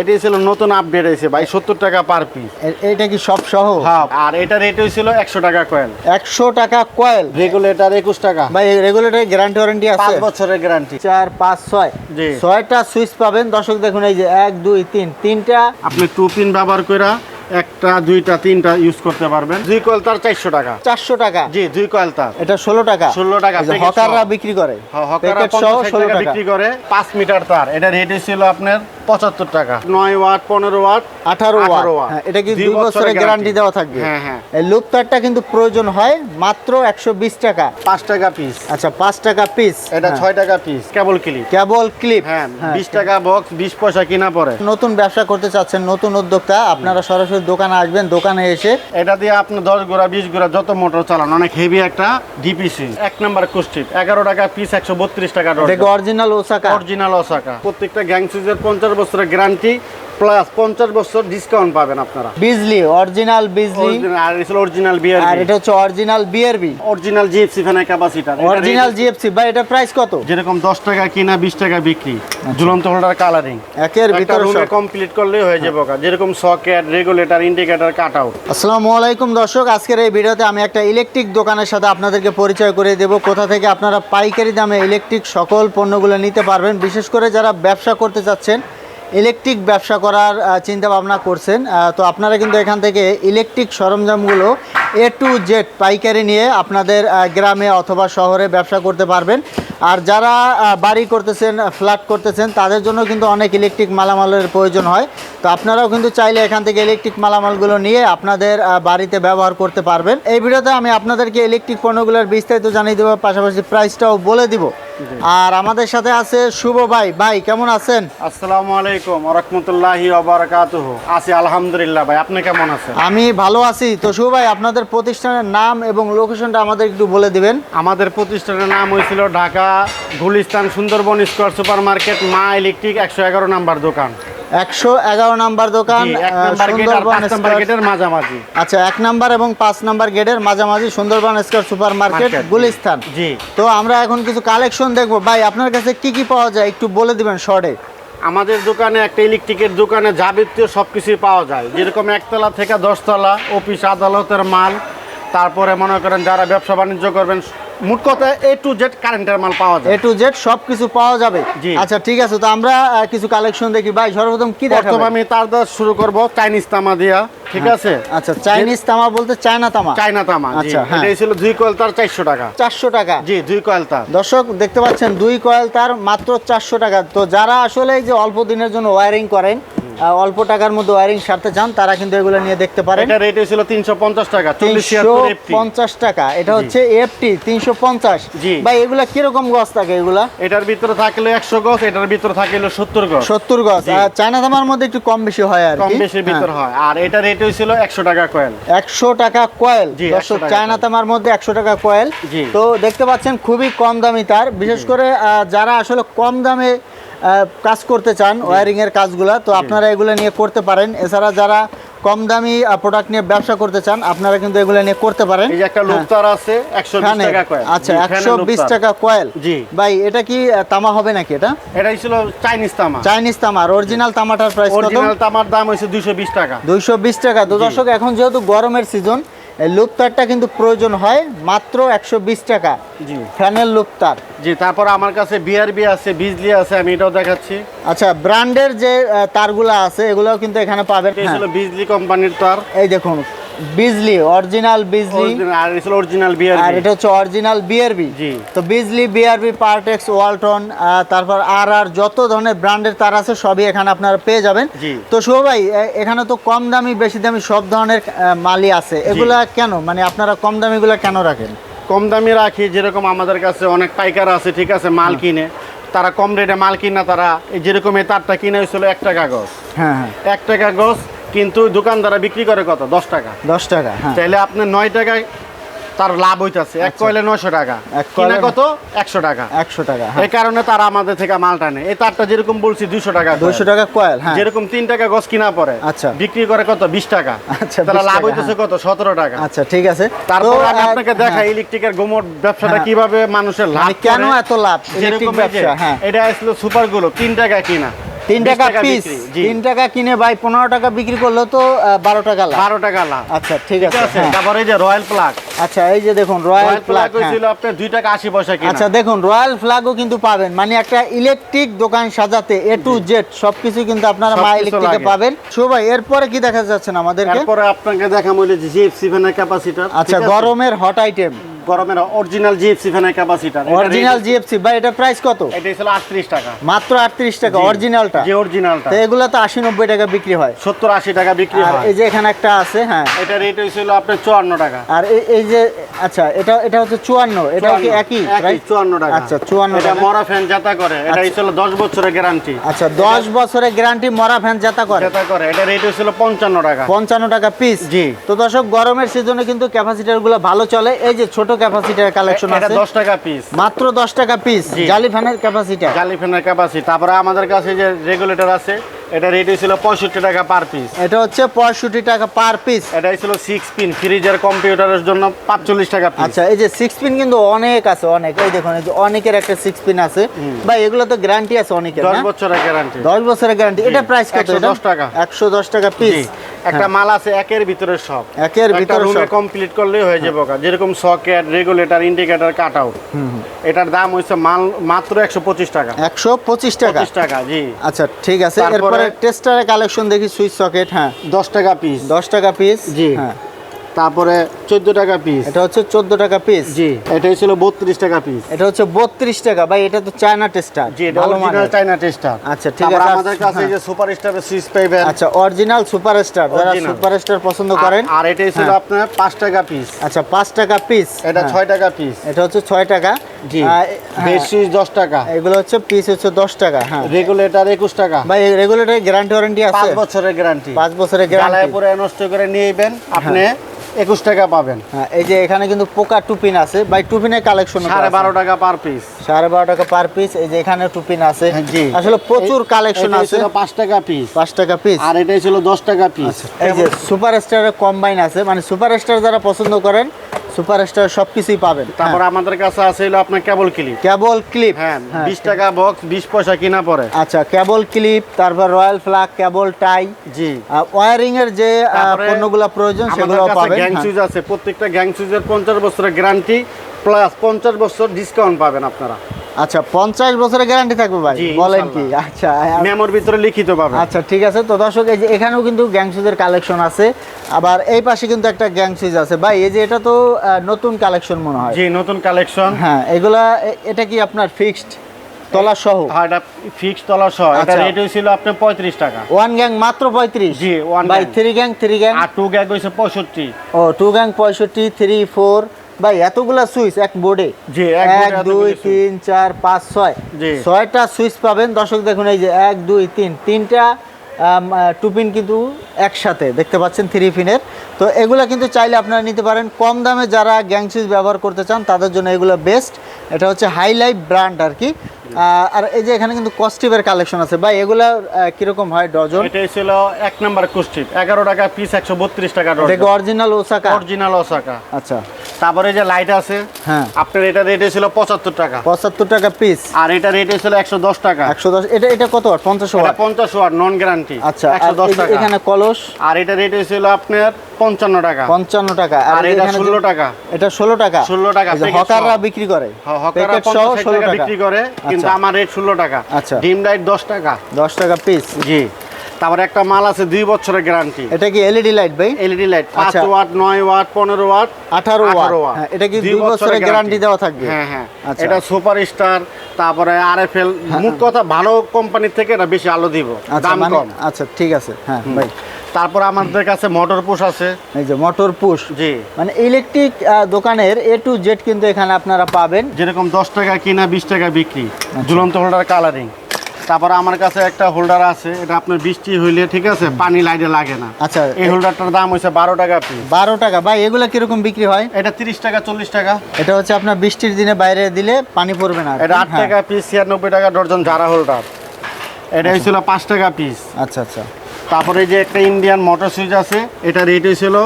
এটি ছিল নতুন আপডেট হয়েছে ভাই সত্তর টাকা পার পিস এটা কি সব সহ? হ্যাঁ আর এটা রেট হয়েছিল একশো টাকা কয়েল একশো টাকা কয়েল রেগুলেটর একুশ টাকা। ভাই রেগুলেটর গ্যারান্টি ওয়ারেন্টি পাঁচ আছে? বছরের গ্যারান্টি চার পাঁচ ছয়? ছয়টা সুইচ পাবেন। দর্শক দেখুন এই যে এক দুই তিন তিনটা। আপনি টু পিন ব্যবহার করে একটা দুইটা তিনটা ইউজ করতে পারবেন। দুই কয়েল তার চারশো টাকা। চারশো টাকা? জি দুই কয়েল তার। এটা ষোলো টাকা। 16 টাকা, হকাররা বিক্রি করে। হ্যাঁ, হকাররা ষোলো টাকা। বিক্রি করে পাঁচ মিটার তার। এটা রেট ছিল আপনার পঁচাত্তর টাকা। নয় ওয়াট পনেরো ওয়াট আঠারো ওয়াট। হ্যাঁ, এটা কি দুই বছরের গ্যারান্টি দেওয়া থাকবে। হ্যাঁ, হ্যাঁ। এই লুপ তারটা কিন্তু প্রয়োজন হয় মাত্র একশো বিশ টাকা। পাঁচ টাকা পিস আচ্ছা পাঁচ টাকা পিস এটা ছয় টাকা piece cable clip cable clip হ্যাঁ বিশ টাকা বক্স বিশ পয়সা কিনা পড়ে নতুন ব্যবসা করতে চাচ্ছেন নতুন উদ্যোক্তা আপনারা সরাসরি দোকানে আসবেন দোকানে এসে এটা দিয়ে আপনি দশ গোড়া বিশ গোড়া যত মোটর চালান অনেক হেভি একটা ডিপিসি এক নাম্বার কুস্টিপ এগারো টাকা পিস একশো বত্রিশ টাকা দেখো অরিজিনাল ওসাকা অরিজিনাল অসাকা প্রত্যেকটা গ্যাং পঞ্চাশ বছরের গ্যারান্টি প্লাস পঞ্চাশ বছর ডিসকাউন্ট পাবেন আপনারা। বিজলি অরিজিনাল বিজলি। আর অরিজিনাল বিয়ার আর এটা হচ্ছে অরিজিনাল বিআরবি অরিজিনাল জিএফসি ফ্যানের ক্যাপাসিটার অরিজিনাল জিএফসি ভাই এটা প্রাইস কত? যেরকম দশ টাকা কিনা বিশ টাকা বিক্রি। ঝুলন্ত হোল্ডার কালারিং একের ভিতরে রুমে সব। কমপ্লিট করলেই হয়ে যাবে। যেরকম socket regulator indicator cut out আসসালামু আলাইকুম দর্শক আজকের এই ভিডিওতে আমি একটা ইলেকট্রিক দোকানের সাথে আপনাদেরকে পরিচয় করে দেব। কোথা থেকে আপনারা পাইকারি দামে ইলেকট্রিক সকল পণ্যগুলো নিতে পারবেন। বিশেষ করে যারা ব্যবসা করতে চাচ্ছেন ইলেকট্রিক ব্যবসা করার চিন্তা ভাবনা করছেন। তো আপনারা কিন্তু এখান থেকে ইলেকট্রিক সরঞ্জামগুলো এ টু জেড পাইকারি নিয়ে আপনাদের গ্রামে অথবা শহরে ব্যবসা করতে পারবেন। আর যারা বাড়ি করতেছেন, ফ্ল্যাট করতেছেন, তাদের জন্য কিন্তু অনেক ইলেকট্রিক মালামালের প্রয়োজন হয়। তো আপনারাও কিন্তু চাইলে এখান থেকে ইলেকট্রিক মালামালগুলো নিয়ে আপনাদের বাড়িতে ব্যবহার করতে পারবেন। এই ভিডিওতে আমি আপনাদেরকে ইলেকট্রিক পণ্যগুলোর বিস্তারিত জানিয়ে দেবো, পাশাপাশি প্রাইসটাও বলে দিব। আর আমাদের সাথে আছে শুভ ভাই। ভাই কেমন আছেন? আসসালামু আলাইকুম রহমতুল্লাহি ওবারাকাতুহ আছি আলহামদুলিল্লাহ ভাই আপনি কেমন আছেন? আমি ভালো আছি। তো শুভ ভাই আপনাদের প্রতিষ্ঠানের নাম এবং লোকেশনটা আমাদের একটু বলে দিবেন। আমাদের প্রতিষ্ঠানের নাম হয়েছিল Dhaka Gulistan Sundarban square super market Maa electric একশো এগারো নাম্বার দোকান। একশো এগারো নাম্বার দোকান মাঝামাঝি। আচ্ছা এক নাম্বার এবং পাঁচ নাম্বার গেটের মাঝামাঝি Sundarban square super market Gulistan. জি। তো আমরা এখন কিছু কালেকশন দেখব। ভাই আপনার কাছে কি কি পাওয়া যায় একটু বলে দিবেন শর্টে। আমাদের দোকানে একটা ইলেকট্রিকের দোকানে যাবতীয় সব কিছুই পাওয়া যায়। যেরকম একতলা থেকে দশতলা অফিস আদালতের মাল তারপরে মনে করেন যারা ব্যবসা বাণিজ্য করবেন মোট কথা এ টু জেড কারেন্টের মাল পাওয়া এ যায়। টু জেড সব কিছু পাওয়া যাবে। আচ্ছা ঠিক আছে তো আমরা কিছু কালেকশন দেখি। ভাই সর্বপ্রথম কি দেখাবো আমি তার দাস শুরু করব চাইনিজ তামা দিয়া ঠিক আছে? আচ্ছা চাইনিজ তামা বলতে চায়না তামা? চাইনা তামা আচ্ছা, হ্যাঁ। এটা ছিল দুই কয়েল তার চারশো টাকা। চারশো টাকা। জি দুই কয়েল তার। দর্শক দেখতে পাচ্ছেন দুই কয়েল তার মাত্র চারশো টাকা। তো যারা আসলে এই যে অল্প দিনের জন্য ওয়ারিং করেন অল্প টাকার মধ্যে ওয়ারিং সারতে চান তারা কিন্তু এগুলো নিয়ে দেখতে পারেন। এটা রেট ছিল তিনশো পঞ্চাশ টাকা চল্লিশ তিনশো পঞ্চাশ টাকা। এটা হচ্ছে এফটি পঞ্চাশ। জি। ভাই এগুলা কীরকম গছ থাকে এগুলা? এটার ভিতরে থাকলে একশো এটার ভিতরে থাকলে সত্তর গছ। আর চায়না মধ্যে একটু কম বেশি হয় আর কম ভিতর হয়। আর এটা রেট হয়েছিল একশো টাকা কয়েল একশো টাকা কয়েল দর্শক চায়না। তামার মধ্যে একশো টাকা কয়েল তো দেখতে পাচ্ছেন খুবই কম দামি তার। বিশেষ করে যারা আসলে কম দামে কাজ করতে চান ওয়ারিং এর কাজগুলা তো আপনারা এগুলো নিয়ে করতে পারেন। এছাড়া যারা কম দামি প্রোডাক্ট নিয়ে ব্যবসা করতে চান আপনারা কিন্তু এগুলো নিয়ে করতে পারেন। এই যে একটা লোকতার লুপতার আছে একশো বিশ ফ্যানের। টাকা কয়েল। আচ্ছা জি, একশো ফ্যানের বিশ লুপতার। টাকা কয়েল। জি। ভাই এটা কি তামা হবে নাকি এটা? এটাই ছিল চাইনিজ তামা। চাইনিজ তামা আর অরিজিনাল তামাটার প্রাইস কত? অরিজিনাল তামার দাম দুইশো বিশ টাকা। দুইশো বিশ টাকা। তো দর্শক এখন যেহেতু গরমের সিজন লুপতারটা কিন্তু প্রয়োজন হয় মাত্র একশো বিশ টাকা। জি। ফ্যানের লুপতার। জি তারপর আমার কাছে বিআরবি আছে বিজলি আছে আমি এটাও দেখাচ্ছি। আচ্ছা ব্র্যান্ডের যে তারগুলো আছে এগুলোও কিন্তু এখানে পাবেন। এটা হ্যাঁ, বিজলি কোম্পানির তার। এই দেখুন বিজলি অরিজিনাল বিজলি আর এটা অরিজিনাল আর বিআরবি এটা হচ্ছে অরিজিনাল বিআরবি জি। তো বিজলি বিআরবি পার্টেক্স ওয়ালটন তারপর আর আর যত ধরনের ব্র্যান্ডের তার আছে সবই এখানে আপনারা পেয়ে যাবেন। তো শুভ ভাই এখানে তো কম দামি বেশি দামি সব ধরনের মালই আছে। এগুলা কেন? মানে আপনারা কম দামিগুলা কেন রাখেন? কম দামি রাখি যেরকম আমাদের কাছে অনেক পাইকার আছে ঠিক আছে মাল কিনে। তারা কম রেটে মাল কিনা তারা যেরকম এই তারটা কিনে হয়েছিল এক টাকা গজ হ্যাঁ হ্যাঁ। এক টাকা গজ কিন্তু দোকানদারা বিক্রি করে কত? দশ টাকা। দশ টাকা হ্যাঁ। তাইলে আপনার নয় টাকায় তার লাভ হইতাছে। এক কয়েলে নয়শো টাকা। কিনা কত? একশো টাকা। একশো টাকা হ্যাঁ। এই কারণে তারা আমাদের থেকে মালটা নেয়। এই তারটা যেরকম বলছি দুইশো টাকা দুইশো টাকা কয়েল হ্যাঁ। যেরকম তিন টাকা গজ কিনা পরে আচ্ছা। বিক্রি করে কত? বিশ টাকা। আচ্ছা, তারা লাভ হইতেছে কত? সতেরো টাকা। আচ্ছা ঠিক আছে। তারপর আমি আপনাকে দেখাই ইলেকট্রিকের গোমর ব্যবসাটা। কীভাবে মানুষের লাভ মানে কেন এত লাভ? যেরকম ব্যবসা এটা আসলো সুপারগুলো তিন টাকা কিনা। তিন টাকা পিস তিন টাকা কিনে ভাই পনেরো টাকা বিক্রি করলেও তো বারো টাকা লাভ। বারো টাকা লাভ। আচ্ছা ঠিক আছে হ্যাঁ। এই যে রয়্যাল প্লাগ আচ্ছা এই যে দেখুন রয়্যাল প্লাগ হয়েছিল আপনার দুই টাকা আশি পয়সা আচ্ছা দেখুন রয়্যাল ফ্ল্যাগও কিন্তু পাবেন। মানে একটা ইলেকট্রিক দোকান সাজাতে এ টু জেড সবকিছু কিন্তু আপনারা মা ইলেকট্রিকে। পাবেন। সবাই এরপরে কি দেখা যাচ্ছে আমাদেরকে? তারপরে আপনাকে দেখা ফ্যানের ক্যাপাসিটার আচ্ছা গরমের হট আইটেম গরমের অরিজিনাল জিএফসি ফ্যানের ক্যাপাসিটার অরিজিনাল জিএফসি ভাই এটা প্রাইস কত? এটা ছিল আটত্রিশ টাকা। মাত্র আটত্রিশ টাকা অরিজিনালটা যে অরিজিনালটা তো এগুলো তো আশি নব্বই টাকা বিক্রি হয়। সত্তর আশি টাকা বিক্রি হয়। এই যে এখানে একটা আছে হ্যাঁ। এটা রেট হয়েছিল আপনার চুয়ান্ন টাকা। আর এই- যে আচ্ছা এটা এটা হচ্ছে চুয়ান্ন এটাও কি একই একই right? চুয়ান্ন টাকা। আচ্ছা চুয়ান্ন এটা মরা ফ্যান যাতা করে। এটা আচ্ছা। হয়েছিল দশ বছরের গ্যারান্টি আচ্ছা দশ বছরের গ্যারান্টি মরা ফ্যান জাতা করে। যাতা করে। এটা রেট হয়েছিল পঞ্চান্ন টাকা। পঞ্চান্ন টাকা পিস জি। তো দর্শক গরমের সিজনে কিন্তু ক্যাপাসিটারগুলো ভালো চলে। এই যে ছোট ক্যাপাসিটার কালেকশন এটা আছে। দশ টাকা পিস মাত্র দশ টাকা পিস জালি ফ্যানের ক্যাপাসিটার জালি ফ্যানের ক্যাপাসিটি তারপরে আমাদের কাছে যে রেগুলেটর আছে এটা রেট হয়েছিল পঁয়ষট্টি টাকা পার পিস এটা হচ্ছে পঁয়ষট্টি টাকা পার পিস এটা ছিল সিক্স পিন ফ্রিজের কম্পিউটারের জন্য পাঁচচল্লিশ টাকা পিস আচ্ছা এই যে সিক্স পিন কিন্তু অনেক আছে অনেক। এই দেখুন এই যে অনেকের একটা সিক্স পিন আছে। ভাই এগুলো তো গ্যারান্টি আছে অনেকের দশ না? বছরের গ্যারান্টি দশ বছরের গ্যারান্টি এটা প্রাইস কত 110 টাকা। একশো দশ টাকা পিস একটা মাল আছে একের ভিতরে সব। একের ভিতরে রুমে। হ্যাঁ। কমপ্লিট করলে হয়ে যাবে ওকা। যেরকম socket regulator indicator cut out এটার দাম হইছে মাল মাত্র একশো পঁচিশ টাকা। একশো পঁচিশ টাকা? পঁচিশ টাকা জি। আচ্ছা ঠিক আছে। এরপরে টেস্টারের কালেকশন দেখি সুইচ সকেট হ্যাঁ। দশ টাকা পিস দশ টাকা পিস জি। হ্যাঁ। তারপরে চোদ্দ টাকা পিস এটা হচ্ছে চোদ্দ টাকা পিস জি। এটাই ছিল বত্রিশ টাকা পিস এটা হচ্ছে বত্রিশ টাকা। ভাই এটা তো চায়না টেস্টার জি এটা অরিজিনাল মানের। টেস্টার আচ্ছা, ঠিক আছে, আমাদের কাছে হ্যাঁ। যে সুপার স্টারের সুইচ পাইবেন আচ্ছা অরিজিনাল সুপারস্টার যারা Original। সুপারস্টার পছন্দ করেন আর এটাই ছিল হ্যাঁ। আপনার পাঁচ টাকা পিস আচ্ছা পাঁচ টাকা পিস এটা ছয় টাকা পিস এটা হচ্ছে ছয় টাকা। জি। আহ, হ্যাঁ, দশ টাকা। এগুলো হচ্ছে পিস হচ্ছে দশ টাকা। হ্যাঁ। রেগুলেটর একুশ টাকা। ভাই রেগুলেটর গ্যারান্টি ওয়ারেন্টি আছে? পাঁচ বছরের গ্যারান্টি পাঁচ বছরের গ্যারান্টি পরে নষ্ট করে নিয়েবেন আপনি একুশ টাকা পাবেন। হ্যাঁ এই যে এখানে কিন্তু পোকা টুপিন আছে। বাই টুপিনের কালেকশন সাড়ে বারো টাকা পার পিস সাড়ে বারো টাকা পার পিস এই যে এখানে টুপিন আছে। হ্যাঁ, জি। আসলে প্রচুর কালেকশন আছে। পাঁচ টাকা পিস পাঁচ টাকা পিস আর এটাই ছিল দশ টাকা পিস এই যে সুপার স্টারের কম্বাইন আছে। মানে সুপার স্টার যারা পছন্দ করেন সুপার স্টার সবকিছুই পাবেন। তারপর আমাদের কাছে আছে হলো আপনার কেবল ক্লিপ কেবল ক্লিপ হ্যাঁ বিশ টাকা বক্স বিশ পয়সা কিনা পড়ে আচ্ছা কেবল ক্লিপ তারপর রয়্যাল ফ্ল্যাগ কেবল টাই জি। ওয়ারিং এর যে পণ্যগুলো প্রয়োজন সেগুলো পাবেন গ্যাং হ্যাঁ। সুইচ আছে। প্রত্যেকটা গ্যাং সুইচের পঞ্চাশ বছরের গ্যারান্টি প্লাস পঞ্চাশ বছর ডিসকাউন্ট পাবেন আপনারা। আচ্ছা পঞ্চাশ বছরের গ্যারান্টি থাকবে ভাই বলেন কি? আচ্ছা মেমোর ভিতরে লিখিত পাবেন আচ্ছা ঠিক আছে। তো দর্শক এই যে এখানেও কিন্তু গ্যাং সুইচের কালেকশন আছে। আবার এই পাশে কিন্তু একটা গ্যাং আছে। ভাই এই যে এটা তো নতুন কালেকশন মনে হয়। জি নতুন কালেকশন হ্যাঁ এগুলা এটা কি আপনার ফিক্সড তলা সহ? হ্যাঁ এটা ফিক্স তলা সহ। এটা আচ্ছা। রেট হয়েছিল আপনার পঁয়ত্রিশ টাকা। ওয়ান গ্যাং মাত্র পঁয়ত্রিশ? জি, one ভাই থ্রি গ্যাং থ্রি গ্যাং আর টু গ্যাগ হয়েছে পঁয়ষট্টি। ও টু গ্যাং পঁয়ষট্টি থ্রি ফোর ভাই এতগুলা সুইচ এক বোর্ডে? জি, এক দুই তিন চার পাঁচ ছয়। ছয়টা সুইচ পাবেন। দর্শক দেখুন এই যে এক দুই তিন। তিনটা টুপিন কিন্তু একসাথে দেখতে পাচ্ছেন থ্রি পিনের তো এগুলা কিন্তু চাইলে আপনারা নিতে পারেন। কম দামে যারা গ্যাং সুইচ ব্যবহার করতে চান তাদের জন্য এগুলো বেস্ট। এটা হচ্ছে হাই লাইফ ব্র্যান্ড আর কি। আর এই যে এখানে কিন্তু কস্টিভের কালেকশন আছে। ভাই এগুলা কীরকম হয় ডজন? এটা ছিল এক নাম্বার কুস্টিপ। এগারো টাকা পিস একশো বত্রিশ টাকা অরিজিনাল ওসাকা? Original Osaka. আচ্ছা। তারপরে যে লাইট আছে হ্যাঁ। আপনার এটা রেট ছিল পঁচাত্তর টাকা। পঁচাত্তর টাকা পিস আর এটা রেট ছিল একশো দশ টাকা। একশো দশ এটা এটা কত ওয়াট পঞ্চাশ এটা ওয়াট পঞ্চাশ ওয়াট নন গ্যারান্টি আচ্ছা একশো দশ টাকা। এখানে কলস? আর এটা রেট ছিল আপনার পঞ্চান্ন টাকা। পঞ্চান্ন টাকা। আর এটা ষোলো টাকা। এটা ষোলো টাকা। 16 টাকা, হকাররা বিক্রি করে। হকাররা পঞ্চাশ ষোলো টাকা বিক্রি করে কিন্তু আচ্ছা। আমার রেট ষোলো টাকা। আচ্ছা। ডিম লাইট দশ টাকা। দশ টাকা পিস জি। তারপরে একটা মাল আছে দুই বছরের গ্যারান্টি এটা কি এলইডি লাইট ভাই? এলইডি লাইট পাঁচ আচ্ছা। ওয়াট নয় ওয়াট পনেরো ওয়াট আঠারো ওয়াট। আঠারো ওয়াট। হ্যাঁ, এটা কি দুই বছরের গ্যারান্টি দেওয়া থাকবে? হ্যাঁ হ্যাঁ। আচ্ছা। এটা সুপার স্টার তারপরে আর এফ এল মোট কথা ভালো কোম্পানির থেকে এটা বেশি আলো দিব আচ্ছা দাম মানে কম। আচ্ছা ঠিক আছে। হ্যাঁ ভাই। তারপর আমাদের কাছে মোটর পুশ আছে। এই যে মোটর পুশ জি। মানে ইলেকট্রিক দোকানের এ টু জেড কিন্তু এখানে আপনারা পাবেন। যেরকম দশ টাকা কিনা বিশ টাকা বিক্রি। আচ্ছা। ঝুলন্ত হোল্ডার কালারিং তারপরে আমার কাছে একটা হোল্ডার আছে এটা আপনার বৃষ্টি হইলে ঠিক আছে পানি লাইটে লাগে না। আচ্ছা এই হোল্ডারটার দাম হচ্ছে বারো টাকা পিস বারো টাকা। ভাই এগুলো কীরকম বিক্রি হয়? এটা তিরিশ টাকা চল্লিশ টাকা। এটা হচ্ছে আপনার বৃষ্টির দিনে বাইরে দিলে পানি পড়বে না। এটা আট হ্যাঁ। টাকা পিস ছিয়ানব্বই টাকা ডর্জন জারা হোল্ডার এটা হয়েছিল পাঁচ টাকা পিস আচ্ছা আচ্ছা। তারপরে যে একটা ইন্ডিয়ান মোটর সুইচ আছে এটা রেট হয়েছিল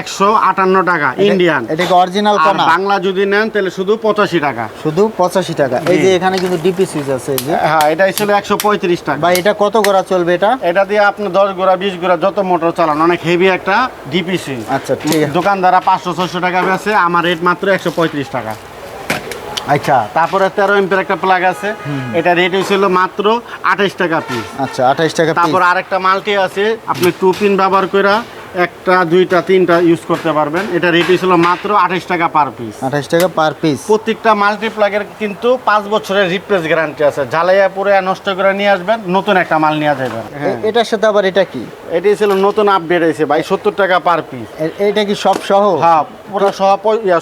একশো আটান্ন টাকা ইন্ডিয়ান এটা কি অরিজিনাল কনা বাংলা যদি নেন তাহলে শুধু পঁচাশি টাকা। শুধু পঁচাশি টাকা। এই যে এখানে কিন্তু ডিপি সুইচ আছে এই যে। হ্যাঁ এটা ছিল একশো পঁয়ত্রিশ টাকা। ভাই এটা কত করা চলবে এটা? এটা দিয়ে আপনি দশ গোড়া বিশ গোড়া যত মোটর চালান অনেক হেভি একটা ডিপিসি আচ্ছা ঠিক আছে। দোকানদারা পাঁচশো ছশো টাকা বেছে আমার রেট মাত্র একশো পঁয়ত্রিশ টাকা। আচ্ছা। তারপরে তেরো এমপের একটা প্লাগ আছে। এটা রেট হয়েছিল মাত্র আঠাইশ টাকা পিস আচ্ছা আঠাইশ টাকা তারপর আরেকটা মাল্টি আছে আপনি টু পিন ব্যবহার করে একটা দুইটা তিনটা ইউজ করতে পারবেন। এটা রেট ছিল মাত্র আঠাইশ টাকা পার পিস আঠাশ টাকা পার পিস প্রত্যেকটা মাল্টিপ্লাগের কিন্তু পাঁচ বছরের রিপ্লেস গ্যারান্টি আছে। ঝালাইয়া পরে নষ্ট করে নিয়ে আসবেন নতুন একটা মাল নিয়ে যাবেন। হ্যাঁ। এটার সাথে আবার এটা কি? এটি ছিল নতুন আপডেট হয়েছে ভাই সত্তর টাকা পার পিস এটা কি সব সহ? হ্যাঁ। পুরো সহ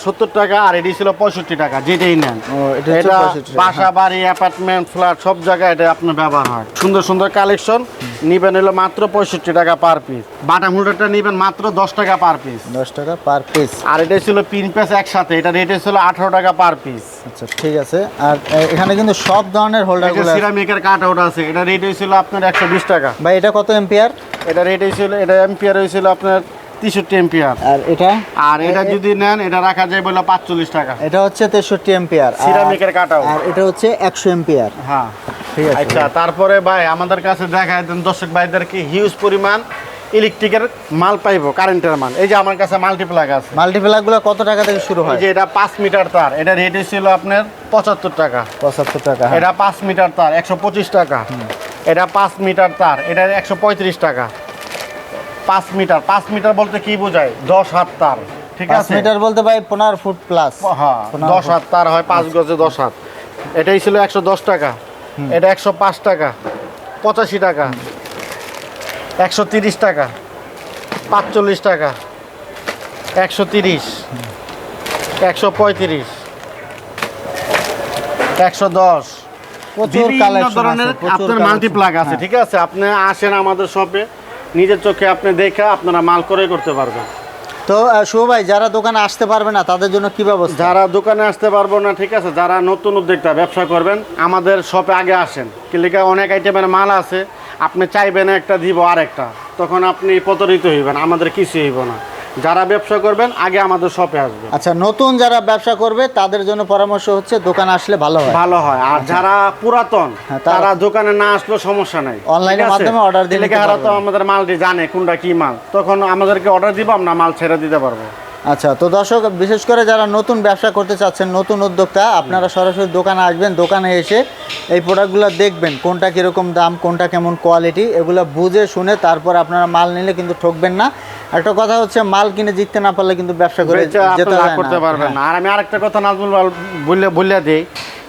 সত্তর টাকা আর এটি ছিল পঁয়ষট্টি টাকা যেটাই নেন। এটা হচ্ছে এটা 65 টাকা, বাসা বাড়ি অ্যাপার্টমেন্ট ফ্ল্যাট সব জায়গায় এটা আপনার ব্যবহার হয়। সুন্দর সুন্দর কালেকশন নিবেন হলো মাত্র পঁয়ষট্টি টাকা পার পিস বাটা মুল্ডারটা নিবেন মাত্র দশ টাকা পার পিস দশ টাকা পার পিস আর এটা ছিল পিন পেস একসাথে। এটা রেট ছিল আঠারো টাকা পার পিস আচ্ছা ঠিক আছে। আর এখানে কিন্তু সব ধরনের হোল্ডারগুলো আছে। সিরামিকের কাট আউট আছে। এটা রেট হয়েছিল আপনার একশো বিশ টাকা। ভাই এটা কত এম্পিয়ার এটা রেট হয়েছিল এটা এম্পিয়ার হয়েছিল আপনার তেষট্টি এম্পিয়ার আর এটা? আর এটা যদি নেন এটা রাখা যায় বলে পাঁচচল্লিশ টাকা। এটা হচ্ছে তেষট্টি এম্পিয়ার সিরামিকের কাট আউট আর এটা হচ্ছে একশো এম্পিয়ার হ্যাঁ। ঠিক আছে। আচ্ছা তারপরে ভাই আমাদের কাছে দেখায় দেন দর্শক ভাইদেরকে হিউজ পরিমাণ ইলেকট্রিকের মাল পাইবো কারেন্টের মাল। এই যে আমার কাছে মাল্টিপ্লাগ আছে। মাল্টিপ্লাগুলো কত টাকা থেকে শুরু হয়? যে এটা পাঁচ মিটার তার। এটা রেট ছিল আপনার পঁচাত্তর টাকা। পঁচাত্তর টাকা হ্যাঁ। এটা পাঁচ মিটার তার একশো পঁচিশ টাকা। এটা পাঁচ মিটার তার। এটা একশো পঁয়ত্রিশ টাকা। পাঁচ মিটার পাঁচ মিটার বলতে কি বোঝায়? দশ হাত তার ঠিক আছে? মিটার বলতে ভাই পনেরো ফুট প্লাস হ্যাঁ দশ হাত তার হয় পাঁচ গজে দশ হাত। এটাই ছিল একশো দশ টাকা। এটা একশো পাঁচ টাকা পঁচাশি টাকা একশো তিরিশ টাকা পাঁচচল্লিশ টাকা একশো তিরিশ একশো পঁয়ত্রিশ একশো দশ। প্রচুর কালেকশন ধরনের আপনার মাল্টিপ্লাগ আছে ঠিক আছে? আপনি আসেন আমাদের শপে নিজের চোখে আপনি দেখে আপনারা মাল করে করতে পারবেন। তো শুভ ভাই যারা দোকানে আসতে পারবে না তাদের জন্য কি ব্যবস্থা? যারা দোকানে আসতে পারব না ঠিক আছে যারা নতুন উদ্যোক্তা ব্যবসা করবেন আমাদের শপে আগে আসেন। কিলিকা অনেক আইটেমের মাল আছে আপনি চাইবেন একটা দিব আরেকটা। তখন আপনি প্রতারিত হইবেন আমাদের কিছু হইব না। যারা ব্যবসা করবেন আগে আমাদের শপে আসবে আচ্ছা নতুন যারা ব্যবসা করবে তাদের জন্য পরামর্শ হচ্ছে দোকান আসলে ভালো হয়। ভালো হয়। আর যারা পুরাতন হ্যাঁ, তারা- দোকানে না আসলেও সমস্যা নাই। আছে? মাধ্যমে অর্ডার দিলে কি আর হারা তো আমাদের মালটি জানে কোনটা কি মাল তখন আমাদেরকে অর্ডার দিব আমরা মাল ছেড়ে দিতে পারব। আচ্ছা তো দর্শক বিশেষ করে যারা নতুন ব্যবসা করতে চাচ্ছেন নতুন উদ্যোক্তা আপনারা সরাসরি দোকানে আসবেন দোকানে এসে এই প্রোডাক্টগুলো দেখবেন কোনটা কীরকম দাম কোনটা কেমন কোয়ালিটি এগুলো বুঝে শুনে তারপর আপনারা মাল নিলে কিন্তু ঠকবেন না। একটা কথা হচ্ছে মাল কিনে জিততে না পারলে কিন্তু ব্যবসা করে যেতে করতে পারবেন। না। আর আমি আরেকটা কথা নাজমুল বললে বললে দিই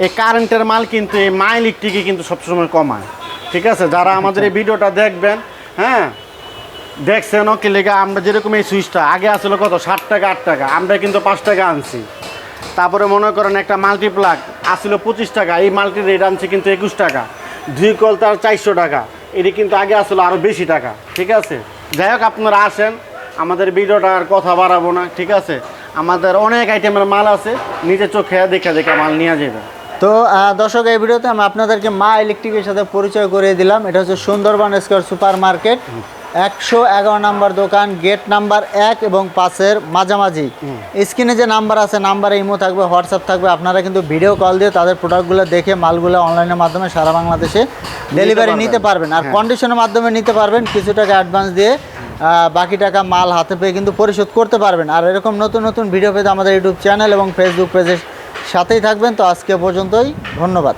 এই কারেন্টের মাল কিন্তু এই মাই ইলেকট্রিকে কিন্তু সবসময় কমায়। ঠিক আছে? যারা আমাদের এই ভিডিওটা দেখবেন হ্যাঁ দেখছেন কি লেগে আমরা যেরকম এই সুইচটা, আগে আসলে কত? ষাট টাকা, আট টাকা, আমরা কিন্তু পাঁচ টাকা আনছি। তারপরে মনে করেন একটা মাল্টিপ্লাগ আসলে পঁচিশ টাকা, এই মাল্টির রেট আনছি কিন্তু একুশ টাকা। দুই কল তার চারশো টাকা, এটি কিন্তু আগে আসলে আরও বেশি টাকা, ঠিক আছে? যাই হোক, আপনারা আসেন, আমাদের ভিডিওটা আর কথা বাড়াবো না, ঠিক আছে? আমাদের অনেক আইটেমের মাল আছে, নিজের চোখে দেখে দেখে মাল নিয়ে যাবে। তো দর্শক, এই ভিডিওতে আমি আপনাদেরকে মা ইলেকট্রিকের সাথে পরিচয় করে দিলাম, এটা হচ্ছে সুন্দরবন স্কোয়ার সুপার মার্কেট একশো এগারো নাম্বার দোকান গেট নাম্বার এক এবং পাশের মাঝামাঝি। স্ক্রিনে যে নাম্বার আছে নাম্বারে ইমো থাকবে হোয়াটসঅ্যাপ থাকবে আপনারা কিন্তু ভিডিও কল দিয়ে তাদের প্রোডাক্টগুলো দেখে মালগুলো অনলাইনের মাধ্যমে সারা বাংলাদেশে ডেলিভারি নিতে পারবেন। আর হ্যাঁ। কন্ডিশনের মাধ্যমে নিতে পারবেন কিছু টাকা অ্যাডভান্স দিয়ে বাকি টাকা মাল হাতে পেয়ে কিন্তু পরিশোধ করতে পারবেন। আর এরকম নতুন নতুন ভিডিও পেতে আমাদের ইউটিউব চ্যানেল এবং ফেসবুক পেজের সাথেই থাকবেন। তো আজকে পর্যন্তই ধন্যবাদ।